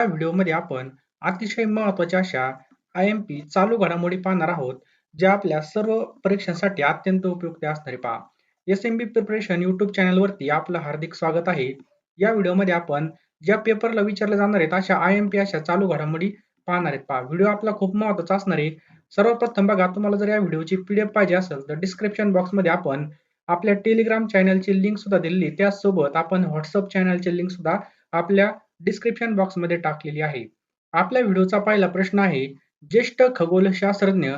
या व्हिडिओमध्ये आपण अतिशय महत्त्वाच्या अशा आय एम पी चालू घडामोडी पाहणार आहोत ज्या आपल्या सर्व परीक्षांसाठी अत्यंत उपयुक्त असणारे पहा. S M B preparation YouTube चॅनलवरती आपलं हार्दिक स्वागत आहे. या व्हिडिओमध्ये आपण ज्या पेपरला विचारले जाणार आहेत अशा आय एम पी अशा चालू घडामोडी पाहणार आहेत पहा. व्हिडिओ आपला खूप महत्त्वाचा असणार. आहे सर्वप्रथम बघा तुम्हाला जर या व्हिडिओची पीडीएफ पाहिजे असेल तर डिस्क्रिप्शन बॉक्समध्ये आपण आपल्या टेलिग्राम चॅनलची लिंक सुद्धा दिलेली त्याचसोबत आपण व्हॉट्सअप चॅनलची लिंक सुद्धा आपल्या डिस्क्रिप्शन बॉक्समध्ये टाकलेली आहे. आपल्या व्हिडिओचा पहिला प्रश्न आहे ज्येष्ठ खगोलशास्त्रज्ञ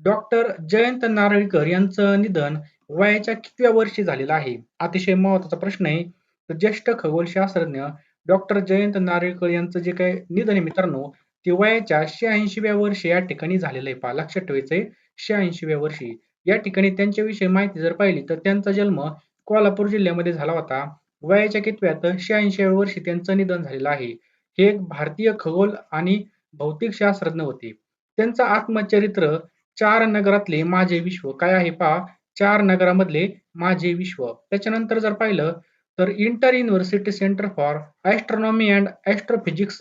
डॉक्टर जयंत नारळीकर यांचं निधन वयाच्या कितव्या वर्षी झालेलं आहे? अतिशय महत्त्वाचा प्रश्न आहे. तर ज्येष्ठ खगोलशास्त्रज्ञ डॉक्टर जयंत नारळीकर यांचं जे काही निधन आहे मित्रांनो ते वयाच्या शहाऐंशीव्या वर्षी या ठिकाणी झालेलं आहे. पहा लक्षात ठेवायचंय शहाऐंशीव्या वर्षी. या ठिकाणी त्यांच्याविषयी माहिती जर पाहिली तर त्यांचा जन्म कोल्हापूर जिल्ह्यामध्ये झाला होता. वयाच्या कितव्यात शहाऐंशीव्या वर्षी त्यांचं निधन झालेलं आहे. हे एक भारतीय खगोल आणि भौतिक शास्त्रज्ञ होते. त्यांचं आत्मचरित्र चार नगरातले माझे विश्व काय आहे पहा. चार नगरामधले माझे विश्व. त्याच्यानंतर जर पाहिलं तर inter university centre for astronomy and astrophysics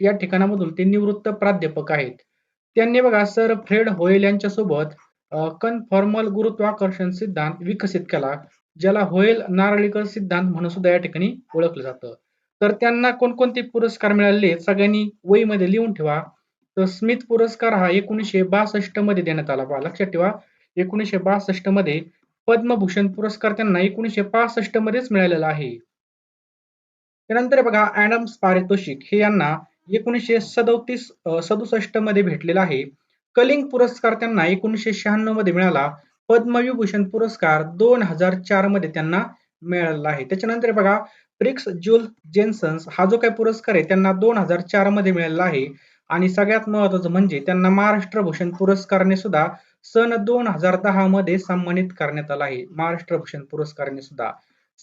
या ठिकाणामधून ते निवृत्त प्राध्यापक आहेत. त्यांनी बघा सर फ्रेड होयल यांच्यासोबत कन्फॉर्मल गुरुत्वाकर्षण सिद्धांत विकसित केला. ज्याला होईल नारळीकर सिद्धांत म्हणून सुद्धा या ठिकाणी ओळखलं जातं. तर त्यांना कोणकोणते पुरस्कार मिळाले सगळ्यांनी वहीमध्ये लिहून ठेवा. तर स्मिथ पुरस्कार हा एकोणीसशे बासष्टमध्ये देण्यात आला. पहा लक्षात ठेवा. एकोणीसशे बासष्टमध्ये पद्मभूषण पुरस्कार त्यांना एकोणीसशे पासष्ट मध्येच मिळालेला आहे. त्यानंतर बघा ऍडम्स पारितोषिक हे यांना एकोणीसशे सदोतीस सदुसष्टमध्ये भेटलेला आहे. कलिंग पुरस्कार त्यांना एकोणीसशे शहाण्णवमध्ये मिळाला. पद्मविभूषण पुरस्कार दोन हजार चारमध्ये त्यांना मिळालेला आहे. त्याच्यानंतर बघा प्रिक्स जुल जेन्सन्स हा जो काही पुरस्कार आहे त्यांना दोन हजार चारमध्ये मिळालेला आहे. आणि सगळ्यात महत्वाचं म्हणजे त्यांना महाराष्ट्र भूषण पुरस्काराने सुद्धा सन दोन हजार दहा मध्ये सन्मानित करण्यात आला आहे. महाराष्ट्र भूषण पुरस्काराने सुद्धा.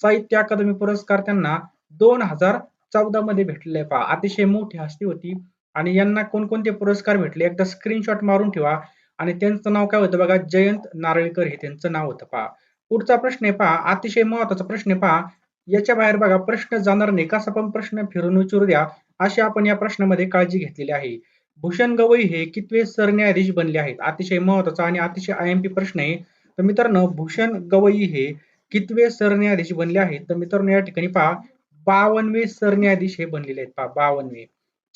साहित्य अकादमी पुरस्कार त्यांना दोन हजार चौदा मध्ये भेटले पहा. अतिशय मोठी हस्ती होती. आणि यांना कोणकोणते पुरस्कार भेटले? एकदा स्क्रीनशॉट मारून ठेवा. आणि त्यांचं नाव काय होतं बघा? जयंत नारळीकर हे त्यांचं नाव होतं. पहा. पुढचा प्रश्न आहे पहा. अतिशय महत्त्वाचा प्रश्न आहे पहा. याच्या बाहेर बघा प्रश्न जाणार नाही. कसा पण प्रश्न फिरून विचारू द्या अशी आपण या प्रश्नामध्ये काळजी घेतलेली आहे. भूषण गवई हे कितवे सरन्यायाधीश बनले आहेत? अतिशय महत्त्वाचा आणि अतिशय आय एम पी प्रश्न आहे. तर मित्रांनो भूषण गवई हे कितवे सरन्यायाधीश बनले आहेत? तर मित्रांनो या ठिकाणी पहा. बावनवे सरन्यायाधीश हे बनलेले आहेत पहा. बावनवे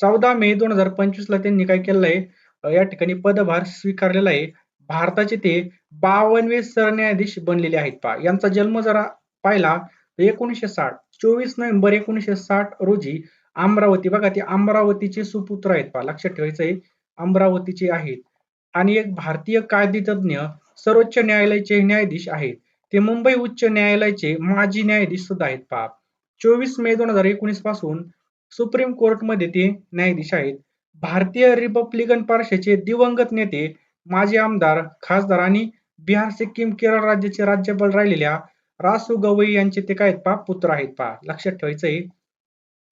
चौदा मे दोन हजार पंचवीस ला त्यांनी काय केलंय? या ठिकाणी पदभार स्वीकारलेला आहे. भारताचे ते बावनवे सरन्यायाधीश बनलेले आहेत पहा. यांचा जन्म जरा पाहिला. एकोणीसशे साठ चोवीस नोव्हेंबर एकोणीसशे साठ रोजी अमरावती. बघा ते अमरावतीचे सुपुत्र आहेत पहा. लक्षात ठेवायचं आहे. अमरावतीचे आहेत. आणि एक भारतीय कायदेतज्ञ सर्वोच्च न्यायालयाचे न्यायाधीश आहेत. ते मुंबई उच्च न्यायालयाचे माजी न्यायाधीश सुद्धा आहेत पहा. चोवीस मे दोन हजार एकोणीसपासून सुप्रीम कोर्टमध्ये ते न्यायाधीश आहेत. भारतीय रिपब्लिकन पक्षाचे दिवंगत नेते माजी आमदार खासदार आणि बिहार सिक्कीम केरळ राज्याचे राज्यपाल राहिलेल्या रासू गवई यांचे ते काय पा पुत्र आहेत पा लक्षात ठेवायचंय.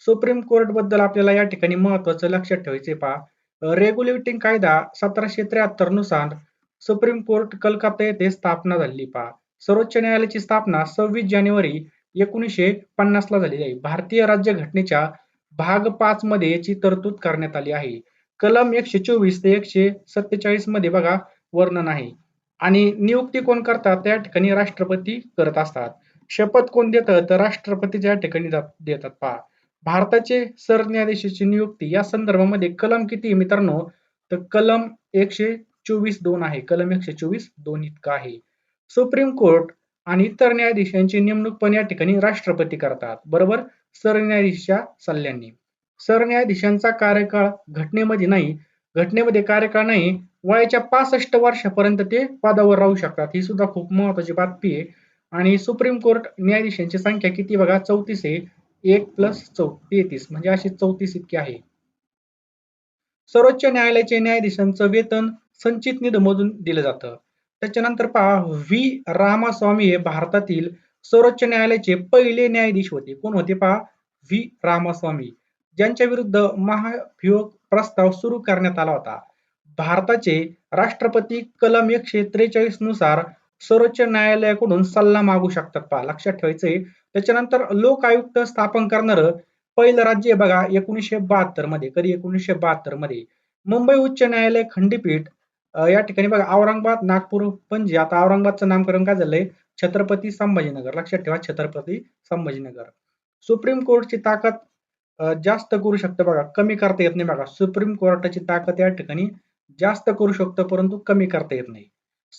सुप्रीम कोर्टबद्दल आपल्याला या ठिकाणी महत्वाचं लक्षात ठेवायचंय पा रेग्युलेटिंग कायदा सतराशे त्र्याहत्तरनुसार सुप्रीम कोर्ट कलकत्ता येथे स्थापना झाली पा सर्वोच्च न्यायालयाची स्थापना सव्वीस जानेवारी एकोणीसशे पन्नास ला झालेली आहे. भारतीय राज्य घटनेच्या भाग पाच मध्ये याची तरतूद करण्यात आली आहे. कलम एकशे चोवीस ते एकशे सत्तेचाळीसमध्ये बघा वर्णन आहे. आणि नियुक्ती कोण करतात? त्या ठिकाणी राष्ट्रपती करत असतात. शपथ कोण देतं तर राष्ट्रपतीच्या ठिकाणी देतात पहा. भारताचे सरन्यायाधीशाची नियुक्ती या संदर्भामध्ये कलम किती मित्रांनो? तर कलम एकशे चोवीस दोन आहे. कलम एकशे चोवीस दोन इतका आहे. सुप्रीम कोर्ट आणि इतर न्यायाधीशांची नेमणूक पण या ठिकाणी राष्ट्रपती करतात. बरोबर? सरन्यायाधीशच्या सल्ल्याने. सरन्यायाधीशांचा कार्यकाळ घटनेमध्ये नाही. घटनेमध्ये कार्यकाळ नाही. वयाच्या पासष्ट वर्षापर्यंत ते पदावर राहू शकतात. ही सुद्धा खूप महत्वाची बातमी आहे. आणि सुप्रीम कोर्ट न्यायाधीशांची संख्या किती बघा? चौतीस आहे. एक प्लस चौ तेहतीस. म्हणजे अशी चौतीस इतकी आहे. सर्वोच्च न्यायालयाचे न्यायाधीशांचं वेतन संचित निधीमधून दिलं जातं. त्याच्यानंतर पहा व्ही. रामास्वामी हे भारतातील सर्वोच्च न्यायालयाचे पहिले न्यायाधीश होते. कोण होते पहा? व्ही. रामास्वामी. ज्यांच्या विरुद्ध महाभियोग प्रस्ताव सुरू करण्यात आला होता. भारताचे राष्ट्रपती कलम एकशे त्रेचाळीसनुसार सर्वोच्च न्यायालयाकडून सल्ला मागू शकतात पहा. लक्षात ठेवायचंय. त्याच्यानंतर लोक आयुक्त स्थापन करणार पहिलं राज्य बघा एकोणीसशे बहात्तरमध्ये कधी? एकोणीसशे बहात्तरमध्ये मुंबई उच्च न्यायालय खंडपीठ या ठिकाणी बघा औरंगाबाद नागपूर पणजी आता औरंगाबादचं नामकरण काय झालंय? छत्रपती संभाजीनगर. लक्षात ठेवा छत्रपती संभाजीनगर. सुप्रीम कोर्टची ताकद जास्त करू शकतं बघा कमी करता येत नाही बघा. सुप्रीम कोर्टाची ताकद या ठिकाणी जास्त करू शकतो परंतु कमी करता येत नाही.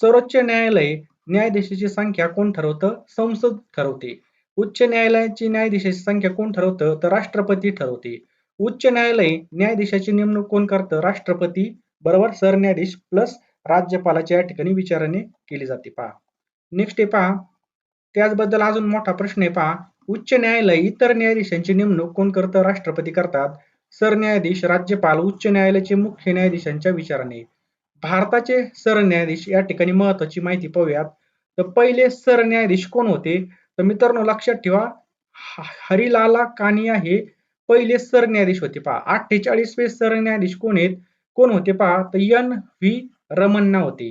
सर्वोच्च न्यायालय न्यायाधीशाची संख्या कोण ठरवतं? संसद ठरवते. उच्च न्यायालयाची न्यायाधीशाची संख्या कोण ठरवतं? तर राष्ट्रपती ठरवते. उच्च न्यायालय न्यायाधीशाची नेमणूक कोण करतं? राष्ट्रपती बरोबर? सरन्यायाधीश प्लस राज्यपालाच्या या ठिकाणी विचारणे केली जाते. पहा. नेक्स्ट आहे पहा. त्याचबद्दल अजून मोठा प्रश्न आहे पहा. उच्च न्यायालय इतर न्यायाधीशांची नेमणूक कोण करतं? राष्ट्रपती करतात. सरन्यायाधीश राज्यपाल उच्च न्यायालयाचे मुख्य न्यायाधीशांच्या विचाराने. भारताचे सरन्यायाधीश या ठिकाणी महत्वाची माहिती पाहूयात. तर पहिले सरन्यायाधीश कोण होते? तर मित्रांनो लक्षात ठेवा. हरिलाला कानिया हे पहिले सरन्यायाधीश होते पहा. अठ्ठेचाळीसवे सरन्यायाधीश कोण आहेत? कोण होते पहा तर एन व्ही रमन्ना होते.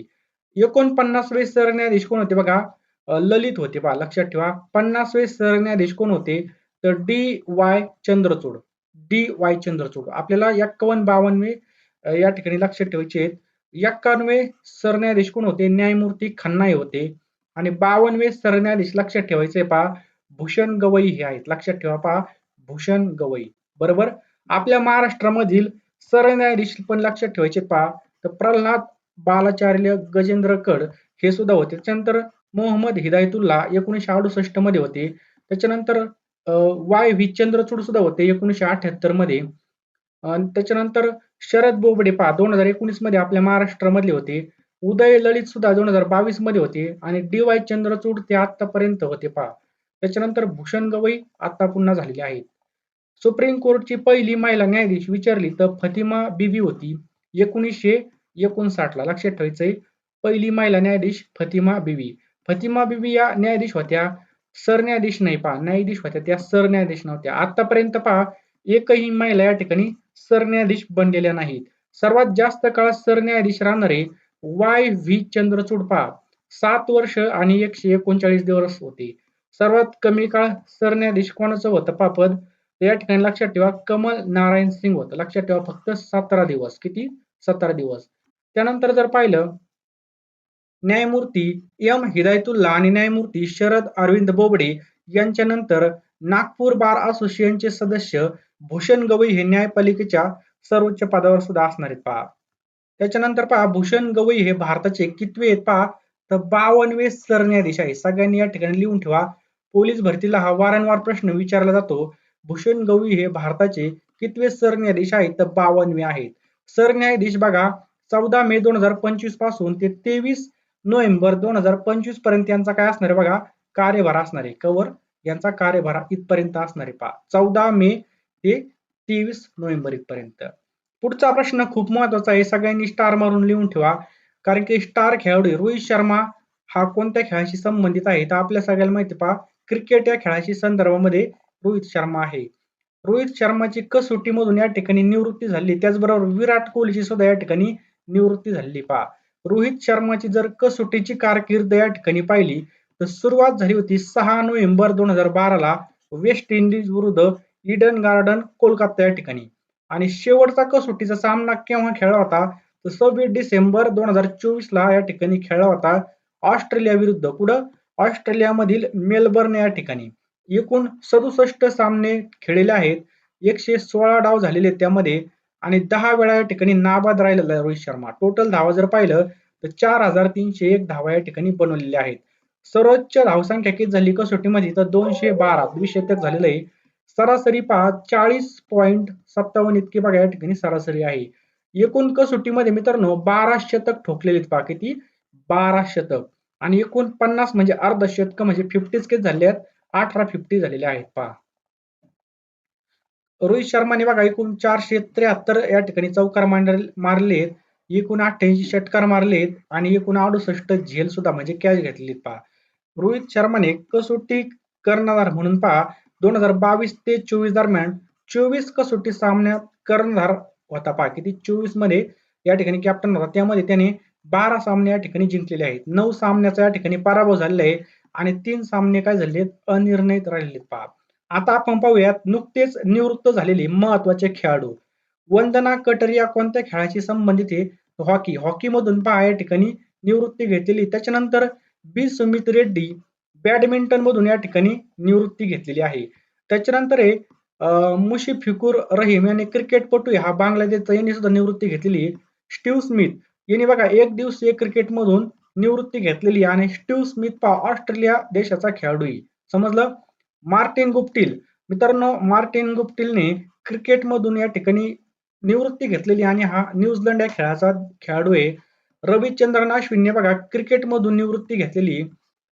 एकोणपन्नासवे सरन्यायाधीश कोण होते बघा ललित होते पहा लक्षात ठेवा. पन्नासवे सरन्यायाधीश कोण होते तर D Y Chandrachud D Y Chandrachud. आपल्याला एक्कावन्न बावन्नवे या ठिकाणी लक्षात ठेवायचे आहेत. एक्कावन्नवे सरन्यायाधीश कोण होते न्यायमूर्ती खन्नाई होते. आणि बावनवे सरन्यायाधीश लक्षात ठेवायचे पहा भूषण गवई हे आहेत. लक्षात ठेवा पहा भूषण गवई. बरोबर? आपल्या महाराष्ट्रामधील सरन्यायाधीश पण लक्षात ठेवायचे पहा. तर प्रल्हाद बालाचार्य गजेंद्र कड हे सुद्धा होते. त्याच्यानंतर मोहम्मद हिदायतुल्ला एकोणीशे अडुसष्टमध्ये होते. त्याच्यानंतर वाय व्ही चंद्रचूड सुद्धा होते एकोणीशे अठ्याहत्तरमध्ये. त्याच्यानंतर शरद बोबडे पहा दोन हजार एकोणीसमध्ये आपल्या महाराष्ट्रामधले होते. उदय ललित सुद्धा दोन हजार बावीसमध्ये होते. आणि डी वाय चंद्रचूड ते आतापर्यंत होते पहा. त्याच्यानंतर भूषण गवई आता पुन्हा झालेले आहेत. सुप्रीम कोर्टची पहिली महिला न्यायाधीश विचारली तर फतिमा बीवी होती. एकोणीसशे एकोणसाठ ला लक्षात ठेवायचंय पहिली महिला न्यायाधीश फतिमा बीवी. फतिमा बीवी या न्यायाधीश होत्या. सरन्यायाधीश नाही पहा. न्यायाधीश होत्या त्या सरन्यायाधीश नव्हत्या. आतापर्यंत पहा एकही महिला या ठिकाणी सरन्यायाधीश बनलेल्या नाहीत. सर्वात जास्त काळ सरन्यायाधीश राहणारे वाय व्ही चंद्रचूड पहा. सात वर्ष आणि एकशे एकोणचाळीस दिवस होते. सर्वात कमी काळ सरन्यायाधीश कोणाचं होतं? पापद या ठिकाणी लक्षात ठेवा कमल नारायण सिंग होतं. लक्षात ठेवा फक्त सतरा दिवस. किती? सतरा दिवस. त्यानंतर जर पाहिलं न्यायमूर्ती एम हिदायतुल्ला आणि न्यायमूर्ती शरद अरविंद बोबडे यांच्या नंतर नागपूर बार असोसिएशनचे सदस्य भूषण गवई हे न्यायपालिकेच्या सर्वोच्च पदावर सुद्धा असणार आहेत. पहा. त्याच्यानंतर पहा भूषण गवई हे भारताचे कितवे आहेत पहा? तर बावनवे सरन्यायाधीश आहे सगळ्यांनी या ठिकाणी लिहून ठेवा. पोलीस भरतीला हा वारंवार प्रश्न विचारला जातो. भूषण गवई हे भारताचे कितवे सरन्यायाधीश आहेत तर बावनवे आहेत. सरन्यायाधीश बघा चौदा मे दोन हजार पंचवीसपासून ते तेवीस नोव्हेंबर दोन हजार पंचवीसपर्यंत यांचा काय असणार आहे बघा? कार्यभार असणार आहे. कवर यांचा कार्यभार इथपर्यंत असणार आहे पहा. चौदा मे ते तेवीस नोव्हेंबर इथपर्यंत. पुढचा प्रश्न खूप महत्त्वाचा आहे. सगळ्यांनी स्टार मारून लिहून ठेवा. कारण की स्टार खेळाडू रोहित शर्मा हा कोणत्या खेळाशी संबंधित आहे? तर आपल्या सगळ्याला माहिती पहा. क्रिकेट या खेळाशी संदर्भामध्ये रोहित शर्मा आहे. रोहित शर्माची कसोटीमधून या ठिकाणी निवृत्ती झाली. त्याचबरोबर विराट कोहलीची सुद्धा या ठिकाणी निवृत्ती झाली. पहा रोहित शर्माची जर कसोटीची कारकीर्द या ठिकाणी पाहिली तर सुरुवात झाली होती सहा नोव्हेंबर दोन हजार बाराला वेस्ट इंडिज विरुद्ध इडन गार्डन कोलकाता या ठिकाणी. आणि शेवटचा कसोटीचा सामना केव्हा खेळला होता तर सव्वीस डिसेंबर दोन हजार चोवीस ला या ठिकाणी खेळला होता ऑस्ट्रेलिया विरुद्ध. कुठं ऑस्ट्रेलियामधील मेलबर्न या ठिकाणी. एकूण सदुसष्ट सामने खेळलेले आहेत. एकशे सोळा डाव झालेले त्यामध्ये आणि दहा वेळा या ठिकाणी नाबाद राहिलेला रोहित शर्मा. टोटल धावा जर पाहिलं तर चार हजार तीनशे एक धावा या ठिकाणी बनवलेले आहेत. सर्वोच्च धावसंख्या किती झाली? कसोटीमध्ये तर दोनशे बारा. द्विशतक झालेलं आहे. सरासरी पहा चाळीस पॉईंट सत्तावन्न इतकी बघा या ठिकाणी सरासरी आहे. एकूण कसोटीमध्ये मित्रांनो बारा शतक ठोकलेले पहा किती? बारा शतक. आणि एकूण पन्नास म्हणजे अर्ध शतक म्हणजे फिफ्टीच केस झाले आहेत. अठरा फिफ्टी झालेल्या आहेत पहा. रोहित शर्माने बघा एकूण चारशे त्र्याहत्तर या ठिकाणी चौकार मारलेत. एकूण अठ्ठ्याऐंशी षटकार मारलेत आणि एकूण अडुसष्ट झेल सुद्धा म्हणजे कॅच घेतलेली पहा. रोहित शर्माने कसोटी कर्णधार म्हणून पहा दोन हजार बावीस ते चोवीस दरम्यान चोवीस कसोटी सामन्यात कर्णधार होता पहा. किती? चोवीसमध्ये या ठिकाणी कॅप्टन होता. त्यामध्ये त्याने बारा सामने या ठिकाणी जिंकलेले आहेत. नऊ सामन्याचा या ठिकाणी पराभव झालेला आहे. आणि तीन सामने काय झाले अनिर्णित राहिलेत. पहा. आता आपण पाहूयात नुकतेच निवृत्त झालेले महत्त्वाचे खेळाडू. वंदना कटर या कोणत्या खेळाशी संबंधित आहे? हॉकी. हॉकी मधून पहा या ठिकाणी निवृत्ती घेतलेली. त्याच्यानंतर बी. सुमित रेड्डी बॅडमिंटन मधून या ठिकाणी निवृत्ती घेतलेली आहे. त्याच्यानंतर आहे फिकूर रहीम यांनी क्रिकेटपटू हा बांगलादेशचा यांनी सुद्धा निवृत्ती घेतलेली आहे. Steve Smith. यांनी बघा एक दिवसीय क्रिकेटमधून निवृत्ती घेतलेली आणि स्टीव्ह स्मिथ ऑस्ट्रेलिया देशाचा खेळाडू आहे. समजलं? Martin Guptill. मित्रांनो मार्टिन गुप्टिलने क्रिकेटमधून या ठिकाणी निवृत्ती घेतलेली आणि हा न्यूझीलंड या खेळाचा खेळाडू आहे. रविचंद्रन अश्विनने बघा क्रिकेटमधून निवृत्ती घेतलेली.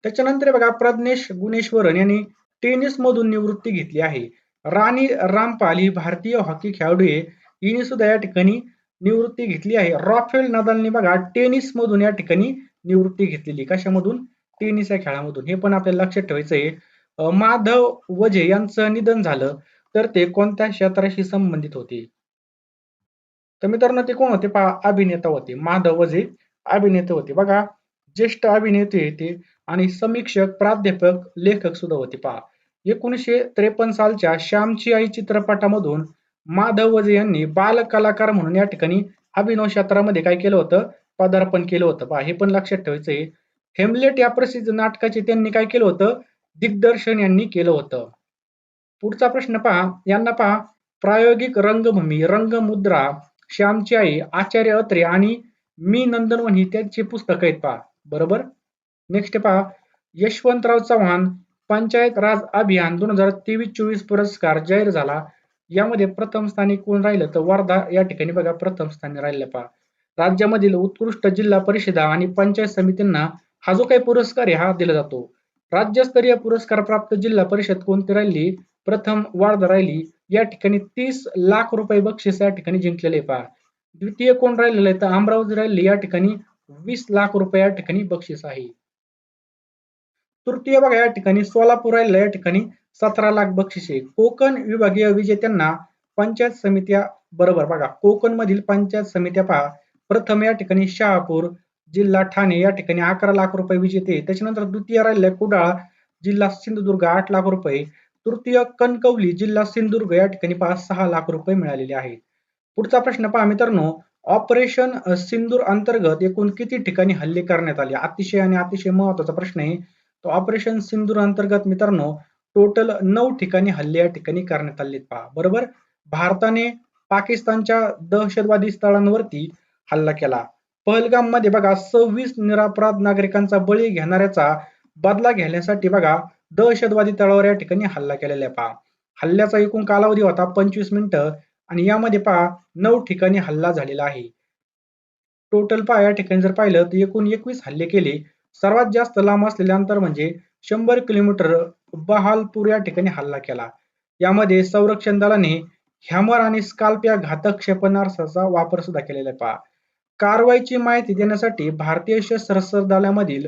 त्याच्यानंतर बघा प्रज्ञेश गुणेश्वरन यांनी टेनिस मधून निवृत्ती घेतली आहे. राणी रामपाल ही भारतीय हॉकी खेळाडू आहे. हिने सुद्धा या ठिकाणी निवृत्ती घेतली आहे. रॉफेल नदालने बघा टेनिस मधून या ठिकाणी निवृत्ती घेतलेली. कशामधून? टेनिस या खेळामधून. हे पण आपल्याला लक्षात ठेवायचं आहे माधव वजे यांचं निधन झालं तर ते कोणत्या क्षेत्राशी संबंधित होते? तर मित्रांनो ते कोण होते? पहा अभिनेता होते. माधव वजे अभिनेते होते. बघा ज्येष्ठ अभिनेते होते आणि समीक्षक प्राध्यापक लेखक सुद्धा होते. पहा एकोणीसशे त्रेपन्न सालच्या श्यामची आई चित्रपटामधून माधव वजे यांनी बाल कलाकार म्हणून या ठिकाणी अभिनव क्षेत्रामध्ये काय केलं होतं? पदार्पण केलं होतं. पहा हे पण लक्षात ठेवायचंय. हेमलेट या प्रसिद्ध नाटकाचे त्यांनी काय केलं होतं? दिग्दर्शन यांनी केलं होतं. पुढचा प्रश्न पहा. यांना पहा प्रायोगिक रंगभूमी रंगमुद्रा श्यामची आई आचार्य अत्रे आणि मी नंदनवन ही त्यांची पुस्तक आहेत पहा. बरोबर? नेक्स्ट पहा. यशवंतराव चव्हाण पंचायत राज अभियान दोन हजार तेवीस चोवीस पुरस्कार जाहीर झाला. यामध्ये प्रथम स्थानी कोण राहिलं? तर वर्धा या ठिकाणी बघा प्रथम स्थानी राहिलं पहा. राज्यामधील उत्कृष्ट जिल्हा परिषदा आणि पंचायत समितींना हा जो काही पुरस्कार आहे हा दिला जातो. राज्यस्तरीय पुरस्कार प्राप्त जिल्हा परिषद कोणती राहिली? प्रथम वर्धा राहिली. या ठिकाणी तीस लाख रुपये बक्षीस या ठिकाणी जिंकलेले पहा. द्वितीय कोण राहिलेलं आहे? तर अमरावती राहिली. या ठिकाणी वीस लाख रुपये या ठिकाणी बक्षीस आहे. तृतीय बघा या ठिकाणी सोलापूर राहिलं या ठिकाणी सतरा लाख बक्षीस आहे. कोकण विभागीय विजेत्यांना पंचायत समित्या बरोबर बघा. कोकण मधील पंचायत समित्या पहा. प्रथम या ठिकाणी शहापूर जिल्हा ठाणे या ठिकाणी अकरा लाख रुपये विजेते त्याच्यानंतर द्वितीय राहिले कुडाळ जिल्हा सिंधुदुर्ग आठ लाख रुपये. तृतीय कणकवली जिल्हा सिंधुदुर्ग या ठिकाणी पाच सहा लाख रुपये मिळालेले आहेत. पुढचा प्रश्न पहा मित्रांनो ऑपरेशन सिंदूर अंतर्गत एकूण किती ठिकाणी हल्ले करण्यात आले? अतिशय आणि अतिशय महत्त्वाचा प्रश्न आहे. तो ऑपरेशन सिंदूर अंतर्गत मित्रांनो टोटल नऊ ठिकाणी हल्ले या ठिकाणी करण्यात आले पहा. बरोबर? भारताने पाकिस्तानच्या दहशतवादी स्थळांवरती हल्ला केला. पहलगाममध्ये बघा सव्वीस निरापराध नागरिकांचा बळी घेणाऱ्याचा बदला घेण्यासाठी बघा दहशतवादी तळावर या ठिकाणी हल्ला केलेला आहे पहा. हल्ल्याचा एकूण कालावधी होता पंचवीस मिनिटं आणि यामध्ये पहा नऊ ठिकाणी हल्ला झालेला आहे. टोटल पहा या ठिकाणी जर पाहिलं तर एकूण एकवीस हल्ले केले. सर्वात जास्त लांब असलेले अंतर म्हणजे शंभर किलोमीटर बहालपूर या ठिकाणी हल्ला केला. यामध्ये संरक्षण दलाने हॅमर आणि स्काल्प या घातक क्षेपणास्त्राचा वापर सुद्धा केलेला आहे पहा. कारवाईची माहिती देण्यासाठी भारतीय सशस्त्र दलामधील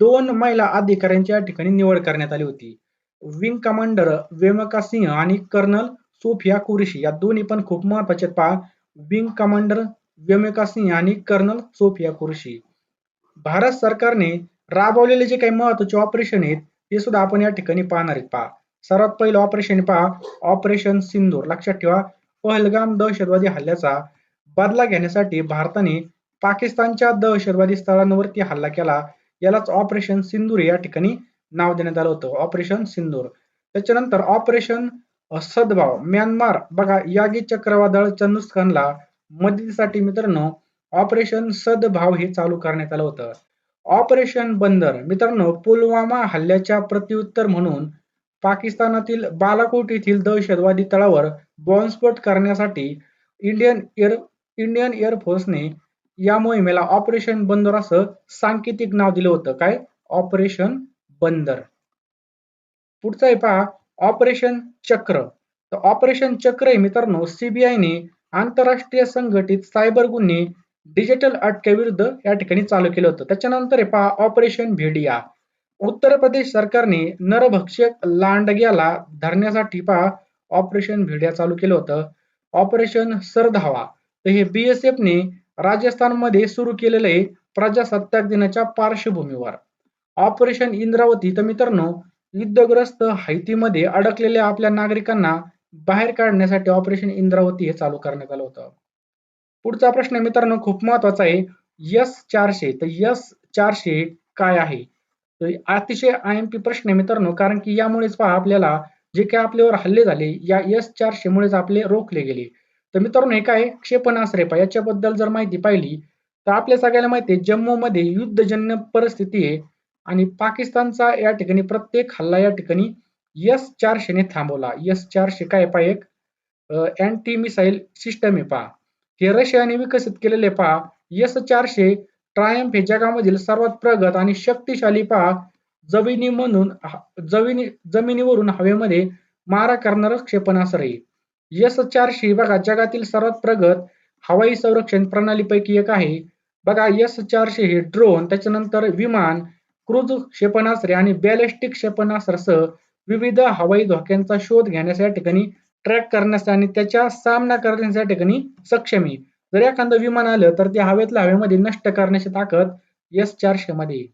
दोन महिला अधिकाऱ्यांची या ठिकाणी निवड करण्यात आली होती. विंग कमांडर वेमका सिंह आणि कर्नल सोफिया कुरेशी या दोन्ही पण खूप महत्त्वाचे पहा. विंग कमांडर वेमेका सिंह आणि कर्नल सोफिया कुरेशी. भारत सरकारने राबवलेले जे काही महत्त्वाचे ऑपरेशन आहेत ते सुद्धा आपण या ठिकाणी पाहणार आहेत पहा. सर्वात पहिलं ऑपरेशन पहा. ऑपरेशन सिंदूर. लक्षात ठेवा. पहलगाम दहशतवादी हल्ल्याचा बदला घेण्यासाठी भारताने पाकिस्तानच्या दहशतवादी स्थळांवरती हल्ला केला. यालाच ऑपरेशन सिंदूर या ठिकाणी नाव देण्यात आलं होतं. ऑपरेशन सिंदूर. त्याच्यानंतर ऑपरेशन सद्भाव म्यानमार. बघा यागी चक्रवादळ नुकसानला मदतीसाठी मित्रांनो ऑपरेशन सद्भाव हे चालू करण्यात आलं होतं. ऑपरेशन बंदर. मित्रांनो पुलवामा हल्ल्याच्या प्रत्युत्तर म्हणून पाकिस्तानातील बालाकोट येथील दहशतवादी तळावर बॉम्बस्फोट करण्यासाठी इंडियन एअर इंडियन एअरफोर्सने या मोहिमेला ऑपरेशन बंदर असं सांकेतिक नाव दिलं होतं. काय? ऑपरेशन बंदर. पुढचं आहे पहा ऑपरेशन चक्र. तर ऑपरेशन चक्र हे मित्रांनो सीबीआयने आंतरराष्ट्रीय संघटित सायबर गुन्हे डिजिटल अटकेविरुद्ध या ठिकाणी चालू केलं होतं. त्याच्यानंतर आहे पहा ऑपरेशन भेडिया. उत्तर प्रदेश सरकारने नरभक्षक लांडग्याला धरण्यासाठी पहा ऑपरेशन भेडिया चालू केलं होतं. ऑपरेशन सरधावा. तर हे बीएसएफने राजस्थानमध्ये सुरू केलेलं आहे प्रजासत्ताक दिनाच्या पार्श्वभूमीवर ऑपरेशन इंद्रावती तर मित्रांनो युद्धग्रस्त हैतीमध्ये अडकलेल्या आपल्या नागरिकांना बाहेर काढण्यासाठी ऑपरेशन इंद्रावती हे चालू करण्यात आलं होतं. पुढचा प्रश्न मित्रांनो खूप महत्त्वाचा आहे यस चारशे तर यस चारशे काय आहे? तर अतिशय आय एम पी प्रश्न आहे मित्रांनो कारण की यामुळेच पहा आपल्याला जे काय आपल्यावर हल्ले झाले या यस चारशे मुळेच आपले रोखले गेले. तर मित्रांनो हे काय? क्षेपणास्त्रे पहा. याच्याबद्दल जर माहिती पाहिली तर आपल्या सगळ्याला माहिती आहे जम्मूमध्ये युद्धजन्य परिस्थिती आहे आणि पाकिस्तानचा या ठिकाणी प्रत्येक हल्ला या ठिकाणी यस चारशेने थांबवला. यस चारशे काय पहा एक? अँटी मिसाईल सिस्टम आहे पहा. हे रशियाने विकसित केलेले पहा. यस चारशे ट्रायम्फ हे जगामधील सर्वात प्रगत आणि शक्तिशाली पहा जमिनी म्हणून जमिनी जमिनीवरून हवेमध्ये मारा करणारं क्षेपणास्त्र आहे. यस चारशे बघा जगातील सर्वात प्रगत हवाई संरक्षण प्रणालीपैकी एक आहे. बघा एस चारशे हे ड्रोन त्याच्यानंतर विमान क्रूज क्षेपणास्त्रे आणि बॅलिस्टिक क्षेपणास्त्रासह विविध हवाई धोक्यांचा शोध घेण्याच्या ठिकाणी ट्रॅक करण्यास आणि त्याच्या सामना करण्याच्या ठिकाणी सक्षम आहे. जर एखादं विमान आलं तर ते हवेतल्या हवेमध्ये नष्ट करण्याची ताकद एस चारशे मध्ये.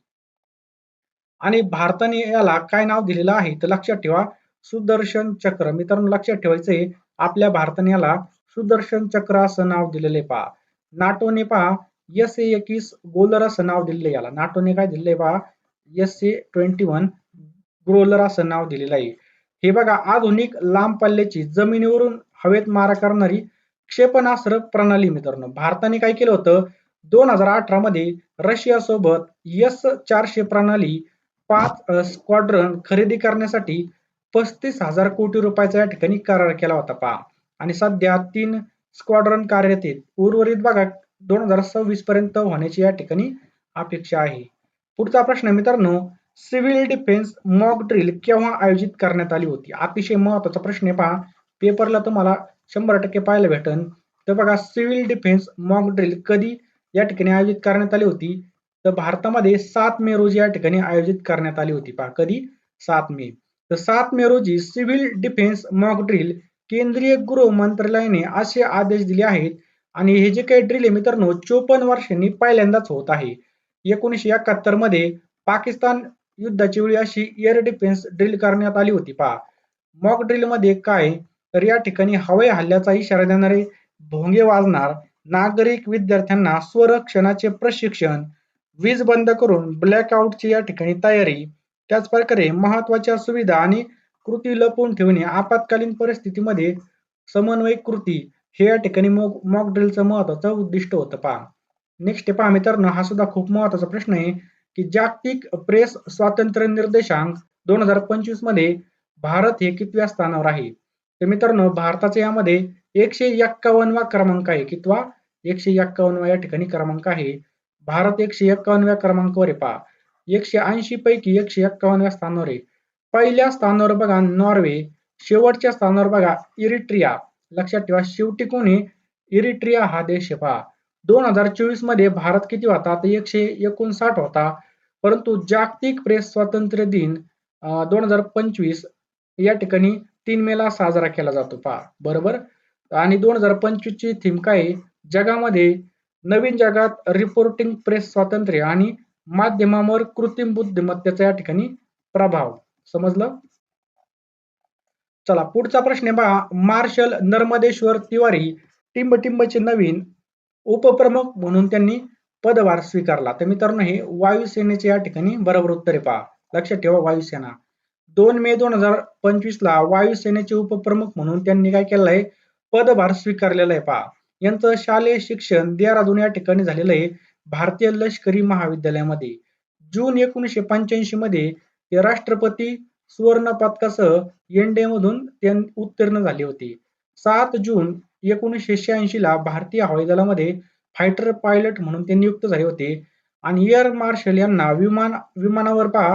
आणि भारताने याला काय नाव दिलेलं आहे तर लक्षात ठेवा सुदर्शन चक्र. मित्रांनो लक्षात ठेवायचंय आपल्या भारताने याला सुदर्शन चक्र असं नाव दिलेले पहा. नाटोने पहा एस ए एकवीस गोलर असं नाव दिलेलं याला. नाटोने काय दिलेलं आहे पहा? S A twenty one Growler असं नाव दिलेलं आहे. हे बघा आधुनिक लांब पल्ल्याची जमिनीवरून हवेत मारा करणारी क्षेपणास्त्र प्रणाली मित्रांनो भारताने काय केलं होतं? दोन हजार अठरा मध्ये रशिया सोबत एस चारशे प्रणाली पाच स्क्वाड्रन खरेदी करण्यासाठी पस्तीस हजार कोटी रुपयाचा या ठिकाणी करार केला होता पहा. आणि सध्या तीन स्क्वाड्रन कार्यरत आहेत. उर्वरित बघा दोन हजार सव्वीस पर्यंत होण्याची या ठिकाणी अपेक्षा आहे. पुढचा प्रश्न मित्रांनो सिव्हिल डिफेन्स मॉक ड्रिल केव्हा आयोजित करण्यात आली होती? अतिशय महत्त्वाचा प्रश्न आहे पहा. पेपरला तुम्हाला शंभर टक्के पाहायला भेटन. तर बघा सिव्हिल डिफेन्स मॉक ड्रिल कधी या ठिकाणी आयोजित करण्यात आली होती? तर भारतामध्ये सात मे रोजी या ठिकाणी आयोजित करण्यात आली होती पहा. कधी? सात मे. तर सात मे रोजी सिव्हिल डिफेन्स मॉक ड्रिल केंद्रीय गृह मंत्रालयाने असे आदेश दिले आहेत. आणि हे जे काही ड्रिल आहे मित्रांनो चोपन्न वर्षांनी पहिल्यांदाच होत आहे. एकोणीसशे एकाहत्तरमध्ये पाकिस्तान युद्धाची वेळी अशी एअर डिफेन्स ड्रिल करण्यात आली होती. पहा मॉक ड्रिलमध्ये काय? तर या ठिकाणी हवाई हल्ल्याचा इशारा देणारे भोंगे वाजणार नागरिक विद्यार्थ्यांना स्वरक्षणाचे प्रशिक्षण वीज बंद करून ब्लॅकआउटची या ठिकाणी तयारी त्याच प्रकारे महत्त्वाच्या सुविधा आणि कृती लपवून ठेवणे आपत्कालीन परिस्थितीमध्ये समन्वय कृती हे या ठिकाणी मॉक ड्रिलचं महत्वाचं उद्दिष्ट होतं पहा. नेक्स्ट पहा मित्रांनो हा सुद्धा खूप महत्त्वाचा प्रश्न आहे की जागतिक प्रेस स्वातंत्र्य निर्देशांक दोन हजार पंचवीसमध्ये भारत हे कितव्या स्थानावर आहे? तर मित्रांनो भारताचा यामध्ये एकशे एक्कावन्नवा क्रमांक आहे कितवा एकशे एक्कावन्नवा या ठिकाणी क्रमांक आहे. भारत एकशे एक्कावन्नव्या क्रमांकावर आहे पहा. एकशे ऐंशी पैकी एकशे एक्कावन्नव्या स्थानावर आहे. पहिल्या स्थानावर बघा नॉर्वे शेवटच्या स्थानावर बघा इरिट्रिया. लक्षात ठेवा शेवटी कोणी इरिट्रिया हा देश आहे पहा. दोन हजार चोवीसमध्ये भारत किती होता? तर एकशे एकोणसाठ होता. परंतु जागतिक प्रेस स्वातंत्र्य दिन दोन हजार पंचवीस या ठिकाणी तीन मेला साजरा केला जातो पहा. बरोबर? आणि दोन हजार पंचवीस ची थीम काय जगामध्ये नवीन जगात रिपोर्टिंग प्रेस स्वातंत्र्य आणि माध्यमांवर कृत्रिम बुद्धिमत्तेचा या ठिकाणी प्रभाव. समजलं? चला पुढचा प्रश्न आहे मार्शल नर्मदेश्वर तिवारी टिंबटिंबचे नवीन उपप्रमुख म्हणून त्यांनी पदभार स्वीकारला. तर मित्रांनो हे वायुसेनेचे या ठिकाणी बरोबर उत्तर पहा. लक्षात ठेवा वायुसेना. दोन मे दोन हजार पंचवीस ला वायुसेनेचे उपप्रमुख म्हणून त्यांनी काय केलं आहे? पदभार स्वीकारलेला आहे पहा. यांचं शालेय शिक्षण देहरादून या ठिकाणी झालेलं आहे. भारतीय लष्करी महाविद्यालयामध्ये जून एकोणीसशे पंच्याऐंशी मध्ये ते राष्ट्रपती सुवर्ण पदकासह एनडीए मधून ते उत्तीर्ण झाले होते. सात जून एकोणीसशे शहाऐंशी ला भारतीय हवाई दलामध्ये फायटर पायलट म्हणून ते नियुक्त झाले होते. आणि एअर मार्शल यांना विमान विमानावर पहा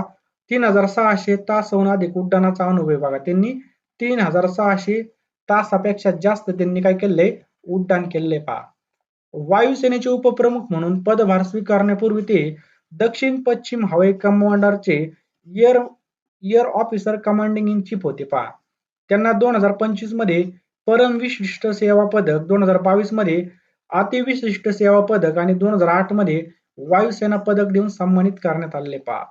तीन हजार सहाशे तासहून अधिक उड्डाणाचा अनुभव बघा. त्यांनी तीन हजार सहाशे तासापेक्षा जास्त त्यांनी काय केले उड्डाण केले पहा. वायुसेनेचे उपप्रमुख म्हणून पदभार स्वीकारण्यापूर्वी ते दक्षिण पश्चिम हवाई कमांडरचे air air officer commanding in chief होते पहा. त्यांना दोन हजार पंचवीसमध्ये परम विशिष्ट सेवा पदक दोन हजार बावीसमध्ये अतिविशिष्ट सेवा पदक आणि दोन हजार आठमध्ये वायुसेना पदक देऊन सन्मानित करण्यात आलेले पहा.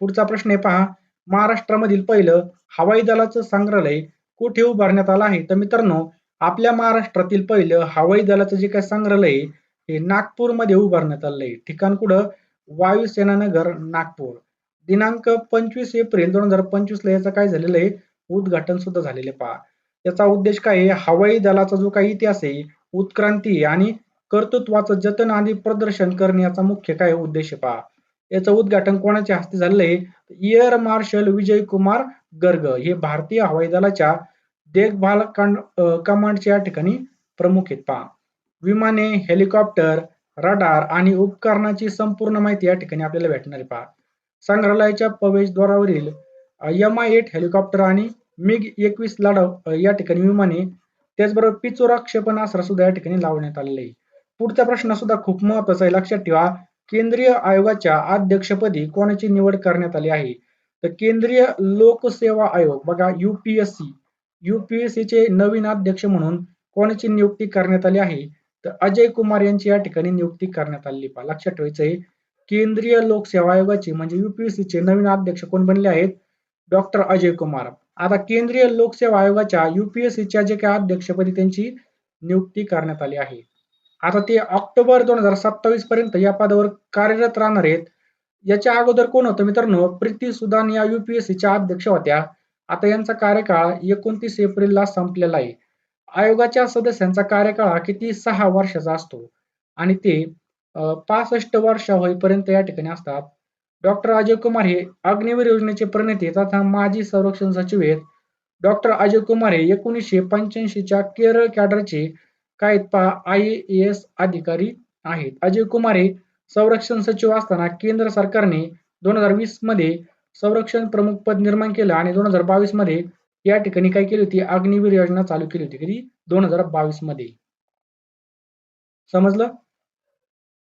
पुढचा प्रश्न आहे पहा महाराष्ट्रामधील पहिलं हवाई दलाचं संग्रहालय कुठे उभारण्यात आलं आहे? तर मित्रांनो आपल्या महाराष्ट्रातील पहिलं हवाई दलाचं जे काही संग्रहालय हे नागपूरमध्ये उभारण्यात आलंय. ठिकाण कुठं? वायुसेना नगर नागपूर. दिनांक पंचवीस एप्रिल दोन हजार पंचवीसला याचं काय झालेलं आहे? उद्घाटन सुद्धा झालेले पहा. याचा उद्देश काय आहे? हवाई दलाचा जो काही इतिहास आहे उत्क्रांती आणि कर्तृत्वाचं जतन आणि प्रदर्शन करणे याचा मुख्य काय उद्देश पहा. याचं उद्घाटन कोणाच्या हस्ते झालेलं आहे? एअर मार्शल विजय कुमार गर्ग हे भारतीय हवाई दलाच्या देखभाल कमांडच्या या ठिकाणी प्रमुख आहेत. पहा. विमाने हेलिकॉप्टर रडार आणि उपकरणाची संपूर्ण माहिती या ठिकाणी आपल्याला भेटणार आहे. पहा. संग्रहालयाच्या प्रवेशद्वारावरील एम आय एट हेलिकॉप्टर आणि मिग एकवीस लढाव या ठिकाणी विमाने त्याचबरोबर पिचोरा क्षेपणास्त्र सुद्धा या ठिकाणी लावण्यात आलेले आहे. पुढचा प्रश्न सुद्धा खूप महत्त्वाचा आहे. लक्षात ठेवा केंद्रीय आयोगाच्या अध्यक्षपदी कोणाची निवड करण्यात आली आहे? तर केंद्रीय लोकसेवा आयोग बघा युपीएससी युपीएससीचे नवीन अध्यक्ष म्हणून कोणाची नियुक्ती करण्यात आली आहे? तर अजय कुमार यांची या ठिकाणी नियुक्ती करण्यात आली. पहा लक्षात ठेवायचं आहे. केंद्रीय लोकसेवा आयोगाचे म्हणजे युपीएससीचे नवीन अध्यक्ष कोण बनले आहेत? डॉक्टर अजय कुमार. आता केंद्रीय लोकसेवा आयोगाच्या युपीएससीच्या जे काही अध्यक्षपदी त्यांची नियुक्ती करण्यात आली आहे. आता ते ऑक्टोबर दोन हजार सत्तावीस पर्यंत या पदावर कार्यरत राहणार आहेत. याच्या अगोदर कोण होतं मित्रांनो? प्रीती सुदान या युपीएससीच्या अध्यक्ष होत्या. आता यांचा कार्यकाळ एकोणतीस एप्रिलला संपलेला आहे. आयोगाच्या सदस्यांचा कार्यकाळ किती? सहा वर्षाचा असतो. आणि ते पासष्ट वर्ष होईपर्यंत या ठिकाणी असतात. डॉक्टर अजय कुमार हे अग्निवीर योजनेचे प्रणेते तथा माजी संरक्षण सचिव आहेत. डॉक्टर अजय कुमार हे एकोणीसशे पंच्याऐंशीच्या केरळ कॅडरचे काय आय एस अधिकारी आहेत. अजय कुमार हे संरक्षण सचिव असताना केंद्र सरकारने दोन हजार वीसमध्ये संरक्षण प्रमुख पद निर्माण केलं आणि दोन हजार बावीसमध्ये या ठिकाणी काय केली होती? अग्निवीर योजना चालू केली होती. कधी? दोन हजार बावीसमध्ये. समजलं?